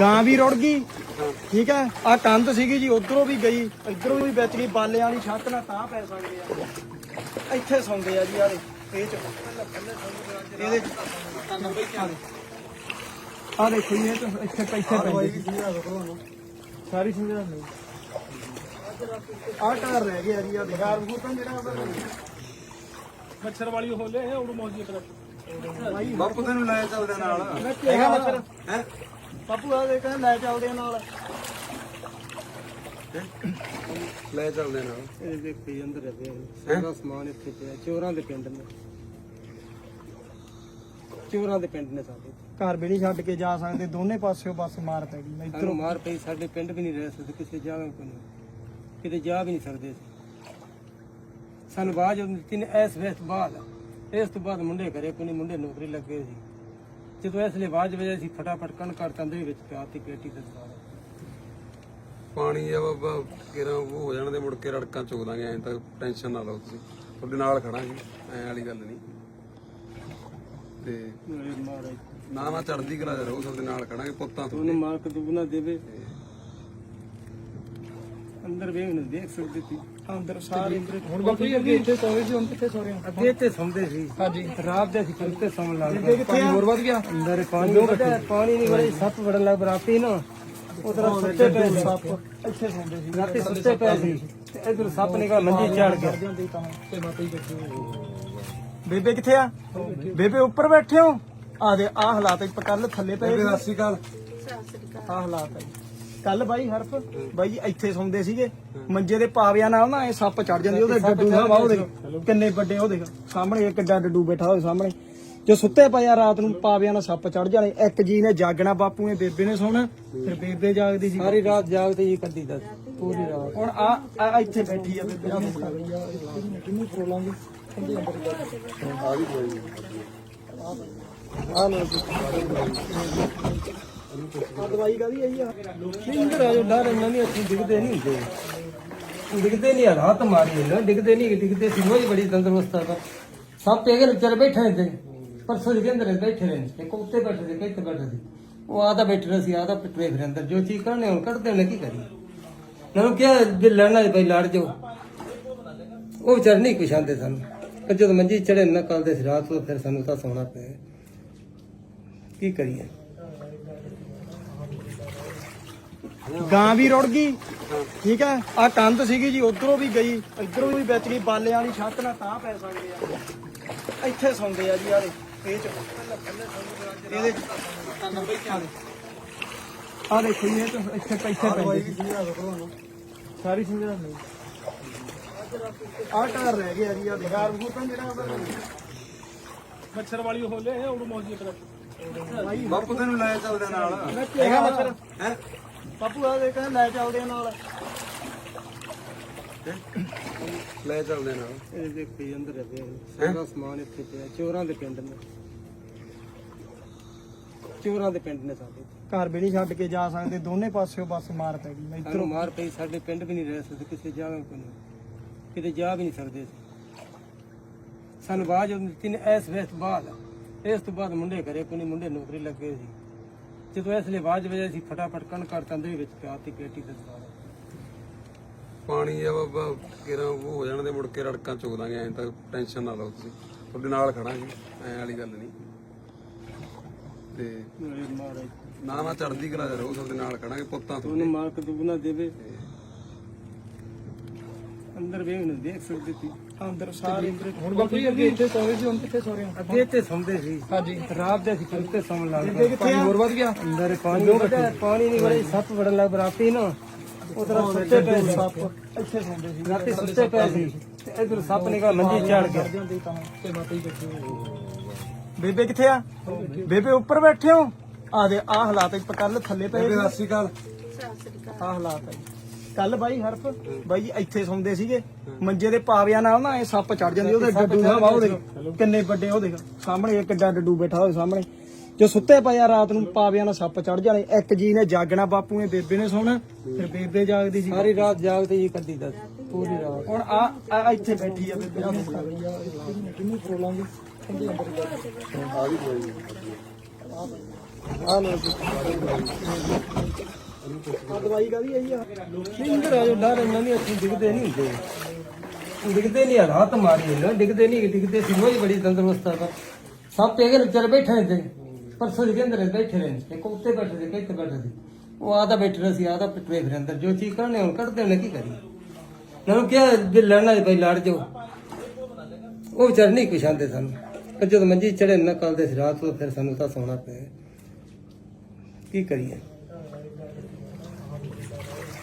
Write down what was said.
ਗਾਂ ਵੀ ਰੁੜ ਗਈ। ਠੀਕ ਹੈ? ਆ ਕੰਧ ਸੀਗੀ ਜੀ ਉਧਰੋਂ ਵੀ ਗਈ ਇਧਰੋਂ ਵੀ ਵਿੱਚ ਗਈ ਬਾਲਿਆਂ ਵਾਲੀ ਛੱਤ ਨਾਲ ਤਾਂ ਪੈ ਸਕਦੇ ਆ। ਇੱਥੇ ਸੌਂਦੇ ਆ ਜੀ ਆਲੇ ਇਹ ਚ। ਇਹਦੇ ਆ ਦੇਖੋ ਇਹ ਤਾਂ ਇੱਥੇ ਪੈਸੇ ਪੈਂਦੇ ਸਾਰੀ ਸਿੰਗਰ ਨਹੀਂ ਆ ਟਾਰ ਰਹਿ ਗਿਆ ਜੀ ਆ ਬਿਹਾਰ ਬੂਟਾਂ ਜਿਹੜਾ ਮੱਛਰ ਵਾਲੀ ਉਹ ਲੈ ਉਹ ਮੌਜੀ ਭਾਈ ਬਾਪੂ ਤੈਨੂੰ ਲੈ ਚੱਲਦੇ ਨਾਲ। ਹੈਗਾ ਮੱਛਰ? ਹੈ? ਬਾਪੂ ਆ ਦੇ ਕਹਿੰਦਾ ਲੈ ਚੱਲਦੇ ਆ ਨਾਲ। ਲੈ ਚੱਲਦੇ ਨਾਲ। ਇਹ ਦੇਖੋ ਜੀ ਅੰਦਰ ਰੱਖਿਆ ਸਾਰਾ ਸਮਾਨ ਇੱਥੇ ਪਿਆ। ਚੋਰਾਂ ਦੇ ਪਿੰਡ ਨੇ। ਚੋਰਾਂ ਦੇ ਪਿੰਡ ਨੇ ਸਾਡੇ। ਘਰ ਵੀ ਨਹੀਂ ਛੱਡ ਕੇ ਜਾ ਸਕਦੇ ਦੋਨੇ ਪਾਸਿਓਂ ਬਸ ਮਾਰ ਪੈ ਗਈ। ਸਾਨੂੰ ਮਾਰ ਪਈ ਸਾਡੇ ਪਿੰਡ ਵੀ ਨਹੀਂ ਰਹਿ ਸਕਦੇ ਕਿਸੇ ਜਗ੍ਹਾ ਕੋਈ ਨਹੀਂ। ਕਿਤੇ ਜਾ ਵੀ ਨਹੀਂ ਸਕਦੇ ਅਸੀਂ। ਸਾਨੂੰ ਬਾਅਦ ਜਦੋਂ ਦਿੱਤੀ ਨੇ ਇਸ ਵੇਸ ਬਾਅਦ ਇਸ ਤੋਂ ਬਾਅਦ ਮੁੰਡੇ ਘਰੇ ਕੋਈ ਨਹੀਂ ਮੁੰਡੇ ਨੌਕਰੀ ਲੱਗੇ ਸੀ। ਜਦੋਂ ਇਸ ਬਾਅਦ ਵਜੇ ਅਸੀਂ ਫਟਾਫਟ ਕਣਕ ਕਰ ਤੰਦਰੀ ਵਿੱਚ ਪਿਆ ਤੀ ਪੇਟੀ ਦੇ ਦੁਆਰਾ ਪਾਣੀ ਆ ਬਾਬਾ ਕਿਰਾਂ ਉਹ ਹੋ ਜਾਣ ਦੇ ਮੁੜ ਕੇ ਰੜਕਾਂ ਚੁੱਕ ਦਾਂਗੇ ਐਂ ਤਾਂ ਟੈਨਸ਼ਨ ਨਾ ਲਓ ਤੁਸੀਂ। ਤੁਹਾਡੇ ਨਾਲ ਖੜਾਂਗੇ ਐਂ ਵਾਲੀ ਗੱਲ ਨਹੀਂ। ਤੇ ਨਾ ਨਾ ਚੜਦੀ ਕਲਾ ਰਹੋ ਤੁਹਾਡੇ ਨਾਲ ਖੜਾਂਗੇ ਪੁੱਤਾਂ ਤੋਂ। ਉਹਨੂੰ ਮਾਲਕ ਦੁਗਣਾ ਦੇਵੇ। ਅੰਦਰ ਵੇਖ ਨੂੰ ਦੇਖ ਸਕਦੇ ਸੀ। ਅੰਦਰ ਸਾਰੇ ਹੁਣ ਜੀ ਅੱਗੇ ਇੱਥੇ ਸੌਂਦੇ ਸੀ ਹੁਣ ਕਿੱਥੇ ਸੌ ਰਹੇ ਹੋ ਅੱਗੇ ਤੇ ਸੌਂਦੇ ਸੀ। ਹਾਂਜੀ। ਰਾਤ ਦੇ ਅਸੀਂ ਕਿਤੇ ਸੌਣ ਲੱਗ ਕਿੱਥੇ ਆ? ਹੋਰ ਵੱਧ ਗਿਆ? ਅੰਦਰ ਪਾਣੀ ਪਾਣੀ ਨਹੀਂ ਵੜੇ ਸੱਪ ਵੜਨ ਲੱਗ ਰਾਤੀ ਨਾ। ਉਧਰ ਸੁੱਤੇ ਪਏ ਸੀ। ਸੱਪ ਇੱਥੇ ਸੌਂਦੇ ਸੀ। ਰਾਤੀ ਸੁੱਤੇ ਪਏ ਸੀ। ਤੇ ਇਧਰ ਸੱਪ ਨਿਕਲ ਮੰਜੀ ਚੜ ਗਿਆ। ਤਾਂ ਮਾਤਾ ਬੇਬੇ ਕਿੱਥੇ ਆ? ਬੇਬੇ ਉੱਪਰ ਬੈਠੇ ਹੋ? ਆ ਦੇ ਆ ਹਾਲਾਤ ਇੱਕ ਕੱਲ ਥੱਲੇ ਪਏ ਸਤਿ ਸ਼੍ਰੀ ਅਕਾਲ। ਆ ਹਾਲਾਤ ਹੈ ਕੱਲ ਬਾਈ ਹਰਫ ਬਾਈ ਜੀ ਇੱਥੇ ਸੌਂਦੇ ਸੀਗੇ। ਮੰਜੇ ਦੇ ਪਾਵਿਆਂ ਨਾਲ ਨਾ ਇਹ ਸੱਪ ਚੜ ਜਾਂਦੇ ਉਹਦੇ ਡੱਡੂ ਦਾ ਵਾਹ ਦੇਖ ਕਿੰਨੇ ਵੱਡੇ ਉਹ ਦੇਖ ਸਾਹਮਣੇ ਇੱਕ ਕਿੱਡਾ ਡੱਡੂ ਬੈਠਾ ਹੋਵੇ ਸਾਹਮਣੇ। ਜੋ ਸੁੱਤੇ ਪਏ ਆ ਰਾਤ ਨੂੰ ਪਾਵਿਆਂ ਨਾਲ ਸੱਪ ਚੜ ਜਾਣੇ। ਇੱਕ ਜੀ ਨੇ ਜਾਗਣਾ ਬਾਪੂ ਨੇ ਬੇਬੇ ਨੇ ਸੌਣਾ ਫਿਰ ਬੇਬੇ ਜਾਗਦੀ ਸੀ ਸਾਰੀ ਰਾਤ ਜਾਗਦੇ ਹੀ ਕੱਢੀ ਦਾ ਪੂਰੀ ਰਾਤ। ਹੁਣ ਆ ਆ ਇੱਥੇ ਬੈਠੀ ਆ ਬੇਬੇ ਕਿੰਨੀ ਪ੍ਰੋਬਲਮ ਆ ਲੋ ਜੀ। ਆ ਦਵਾਈ ਕਾਦੀ ਆਈ ਆ? ਨਹੀਂ ਆ ਜੋ ਡਰ ਨਹੀਂ ਅੱਖੀ ਦਿਖਦੇ ਨਹੀਂ ਹੁੰਦੇ। ਦਿਖਦੇ ਨਹੀਂ ਹਾਲਾਤ ਮਾਰੀ ਨਾ ਦਿਖਦੇ ਨਹੀਂ ਦਿਖਦੇ ਸੀ ਉਹ ਬੜੀ ਤੰਦਰੁਸਤ ਆ। ਸੱਪ ਇਹ ਵਿਚਾਰੇ ਬੈਠੇ ਨੇ ਪਰਸੋਂ ਦੇ ਅੰਦਰ ਬੈਠੇ ਨੇ, ਇੱਕ ਉੱਤੇ ਬੈਠੇ ਸੀ ਕਿੱਥੇ ਬੈਠੇ ਸੀ। ਉਹ ਆਦਾ ਬੈਠੇ ਰਹੇ ਸੀ ਆਦਾ ਪਿੱਟਰੇ ਫਿਰ ਅੰਦਰ, ਜੋ ਚੀਜ਼ ਕਰਨੇ ਹੁਣ ਕੱਢਦੇ ਨੇ ਕੀ ਕਰੀ? ਮੈਨੂੰ ਕਿਹਾ, ਜੇ ਲੜਨਾ ਹੈ ਬਈ ਲੜ ਜਾਓ। ਉਹ ਵਿਚਾਰੇ ਨਹੀਂ ਕੁਛ ਆਂਦੇ ਸਾਨੂੰ। ਜਦੋਂ ਮੰਜੀ ਚੜੇ ਨਾ ਕੱਲਦੇ ਸੀ, ਰਾਤ ਨੂੰ ਫਿਰ ਸਾਨੂੰ ਤਾਂ ਸੌਣਾ ਪਿਆ। ਕੀ ਕਰੀਏ? ਗਾਂ ਵੀ ਰੁੜ ਗਈ। ਠੀਕ ਹੈ? ਆ ਕੰਧ ਸੀਗੀ ਜੀ ਉਧਰੋਂ ਵੀ ਗਈ ਇਧਰੋਂ ਵੀ ਵਿੱਚ ਗਈ ਬਾਲਿਆਂ ਵਾਲੀ ਛੱਤ ਨਾਲ ਤਾਂ ਪੈ ਸਕਦੇ ਆ। ਇੱਥੇ ਸੌਂਦੇ ਆ ਜੀ ਆਲੇ ਇਹ ਚ। ਇਹਦੇ ਆ ਦੇਖੋ ਜੀ ਇਹ ਤਾਂ ਇੱਥੇ ਪੈਸੇ ਪੈਂਦੇ ਸਾਰੀ ਸਿੰਗਰ ਨਹੀਂ। ਆ ਟਾਰ ਰਹਿ ਗਿਆ ਜੀ ਆ ਬਿਹਾਰ ਬੂਟਾਂ ਜਿਹੜਾ ਉਹਦਾ ਮੱਛਰ ਵਾਲੀ ਉਹ ਲੈ ਉਹ ਮੌਜੀ ਭਾਈ ਬਾਪੂ ਤੈਨੂੰ ਲੈ ਚੱਲਦੇ ਨਾਲ। ਹੈਗਾ ਮੱਛਰ? ਹੈ? ਬਾਪੂ ਆ ਦੇ ਕਹਿੰਦਾ ਲੈ ਚੱਲਦੇ ਆ ਨਾਲ। ਲੈ ਚੱਲਦੇ ਨਾਲ। ਇਹ ਦੇਖੋ ਅੰਦਰ ਰੱਖਿਆ ਸਾਰਾ ਸਮਾਨ ਇੱਥੇ ਪਿਆ ਚੋਰਾਂ ਦੇ ਪਿੰਡ ਨੇ। ਚੋਰਾਂ ਦੇ ਪਿੰਡ ਨੇ ਸਾਡੇ। ਘਰ ਵੀ ਨਹੀਂ ਛੱਡ ਕੇ ਜਾ ਸਕਦੇ ਦੋਨੇ ਪਾਸਿਓਂ ਬਸ ਮਾਰ ਪੈ ਗਈ ਸਾਨੂੰ ਇਧਰੋਂ ਮਾਰ ਪਈ ਸਾਡੇ ਪਿੰਡ ਵੀ ਨਹੀਂ ਰਹਿ ਸਕਦੇ ਕਿਸੇ ਜਗ੍ਹਾ ਕੋਈ ਨਹੀਂ। ਕਿਤੇ ਜਾ ਵੀ ਨਹੀਂ ਸਕਦੇ ਸਾਨੂੰ ਬਾਅਦ ਜਦੋਂ ਦਿੱਤੀ ਨੇ ਇਸ ਵੇਸ ਬਾਅਦ ਇਸ ਤੋਂ ਬਾਅਦ ਮੁੰਡੇ ਘਰੇ ਕੋਈ ਨਹੀਂ ਮੁੰਡੇ ਨੌਕਰੀ ਲੱਗੇ ਸੀ। ਜਦੋਂ ਇਸ ਲਈ ਬਾਅਦ ਵਜੇ ਅਸੀਂ ਫਟਾਫਟ ਕਣਕ ਕਰ ਤੰਦਰੀ ਵਿੱਚ ਪਿਆ ਤੀ ਪੇਟੀ ਦੇ ਦੁਆਰਾ ਪਾਣੀ ਆ ਬਾਬਾ ਕਿਰਾਂ ਉਹ ਹੋ ਜਾਣ ਦੇ ਮੁੜ ਕੇ ਰੜਕਾਂ ਚੁੱਕ ਦਾਂਗੇ ਐਂ ਤਾਂ ਟੈਨਸ਼ਨ ਨਾ ਲਓ ਤੁਸੀਂ। ਤੁਹਾਡੇ ਨਾਲ ਖੜਾਂਗੇ ਐਂ ਵਾਲੀ ਗੱਲ ਨਹੀਂ। ਤੇ ਨਾ ਨਾ ਚੜਦੀ ਕਲਾ ਰਹੋ ਤੁਹਾਡੇ ਨਾਲ ਖੜਾਂਗੇ ਪੁੱਤਾਂ ਤੋਂ ਉਹਨੂੰ ਮਾਲਕ ਦੁਗਣਾ ਦੇਵੇ। ਅੰਦਰ ਵੇਖ ਨੂੰ ਦੇਖ ਸਕਦੇ ਸੀ। ਅੰਦਰ ਸਾਰੇ ਹੁਣ ਬਾਪੂ ਜੀ ਅੱਗੇ ਇੱਥੇ ਸੌਂਦੇ ਸੀ ਹੁਣ ਕਿੱਥੇ ਸੌ ਰਹੇ ਹੋ ਅੱਗੇ ਤੇ ਸੌਂਦੇ ਸੀ। ਹਾਂਜੀ। ਰਾਤ ਦੇ ਅਸੀਂ ਕਿਤੇ ਸੌਣ ਲੱਗ ਪਏ? ਪਾਣੀ ਹੋਰ ਵੱਧ ਗਿਆ? ਅੰਦਰ ਪਾਣੀ ਵਧਿਆ, ਪਾਣੀ ਨਹੀਂ ਵੜੇ ਸੱਪ ਵੜਨ ਲੱਗ ਪਏ ਰਾਤੀ ਨਾ। ਉਧਰ ਸੁੱਤੇ ਪਏ ਸੀ। ਸੱਪ। ਇੱਥੇ ਸੌਂਦੇ ਸੀ। ਰਾਤੀ ਸੁੱਤੇ ਪਏ ਸੀ। ਤੇ ਇਧਰ ਸੱਪ ਨਿਕਲ ਮੰਜੀ ਚੜ ਗਿਆ। ਜਾਂਦੇ ਤਾਂ ਤੇ ਮਾਤਾ ਜੀ ਬੈਠੇ ਹੋਏ ਬੇਬੇ ਕਿੱਥੇ ਆ? ਬੇਬੇ ਉੱਪਰ ਬੈਠੇ ਹੋ? ਆ ਦੇ ਆ ਹਾਲਾਤ ਇੱਕ ਕੱਲ ਥੱਲੇ ਪਏ ਸਤਿ ਸ਼੍ਰੀ ਅਕਾਲ। ਆ ਹਾਲਾਤ ਹੈ। ਕੱਲ ਬਾਈ ਹਰਫ ਬਾਈ ਜੀ ਇੱਥੇ ਸੌਂਦੇ ਸੀਗੇ। ਮੰਜੇ ਦੇ ਪਾਵਿਆਂ ਨਾਲ ਨਾ ਇਹ ਸੱਪ ਚੜ ਜਾਂਦੇ ਉਹਦੇ ਡੱਡੂ ਦਾ ਵਾਹ ਦੇਖ ਕਿੰਨੇ ਵੱਡੇ ਉਹ ਦੇਖ ਸਾਹਮਣੇ ਇੱਕ ਕਿੱਡਾ ਡੱਡੂ ਬੈਠਾ ਹੋਵੇ ਸਾਹਮਣੇ। ਜੋ ਸੁੱਤੇ ਪਏ ਆ ਰਾਤ ਨੂੰ ਪਾਵਿਆਂ ਨਾਲ ਸੱਪ ਚੜ ਜਾਣੇ। ਇੱਕ ਜੀ ਨੇ ਜਾਗਣਾ ਬਾਪੂ ਨੇ ਬੇਬੇ ਨੇ ਸੌਣਾ। ਫਿਰ ਬੇਬੇ ਜਾਗਦੀ ਸੀ ਸਾਰੀ ਰਾਤ ਜਾਗਦੇ ਹੀ ਕੱਢੀ ਦਾ ਪੂਰੀ ਰਾਤ। ਹੁਣ ਆ ਆ ਇੱਥੇ ਬੈਠੀ ਆ ਬੇਬੇ ਕਿੰਨੀ ਪ੍ਰੋਬਲਮ ਆ ਲੋ ਜੀ ਦਵਾਈ ਕਾਦੀ ਆਈ ਆ? ਇੰਦਰ ਆਜੋ ਡਰ ਇਹਨਾਂ ਨਹੀਂ ਅੱਖਾਂ ਦਿਖਦੇ ਨਹੀਂ ਹੁੰਦੇ। ਦਿਖਦੇ ਨਹੀਂ ਹਾਲਾਤ ਮਾਰੀ ਇਹਨਾਂ ਦਿਖਦੇ ਨਹੀਂ ਦਿਖਦੇ ਸੀ ਉਹ ਬੜੀ ਤੰਦਰੁਸਤ ਆ। ਸਭ ਪੇਗੇ ਵਿਚਾਰੇ ਬੈਠੇ ਤੇ, ਪਰਸੋਂ ਦੇ ਅੰਦਰ ਬੈਠੇ ਰਹੇ ਨੇ, ਇੱਕ ਬੈਠੇ ਸੀ ਕਿੱਥੇ ਬੈਠੇ ਸੀ। ਉਹ ਆਦਾ ਬੈਠੇ ਸੀ ਆਦਾ ਪਿੱਟੇ ਫਿਰ ਅੰਦਰ। ਜੋ ਚੀਜ਼ ਕਰਨੇ ਹੁਣ ਕੱਢਦੇ ਉਹਨੇ ਕੀ ਕਰੀ ਮੈਨੂੰ ਕਿਹਾ, ਜੇ ਲੜਨਾ ਬਈ, ਲੜ ਜਾਓ। ਉਹ ਵਿਚਾਰੇ ਨਹੀਂ ਕੁਛ ਆਂਦੇ ਸਾਨੂੰ। ਪਰ ਜਦੋਂ ਮੰਜੀ ਚੜੇ ਨਾ ਕੱਲਦੇ ਸੀ, ਰਾਤ ਨੂੰ ਫਿਰ ਸਾਨੂੰ ਤਾਂ ਸੌਣਾ ਪਿਆ। ਕੀ ਕਰੀਏ?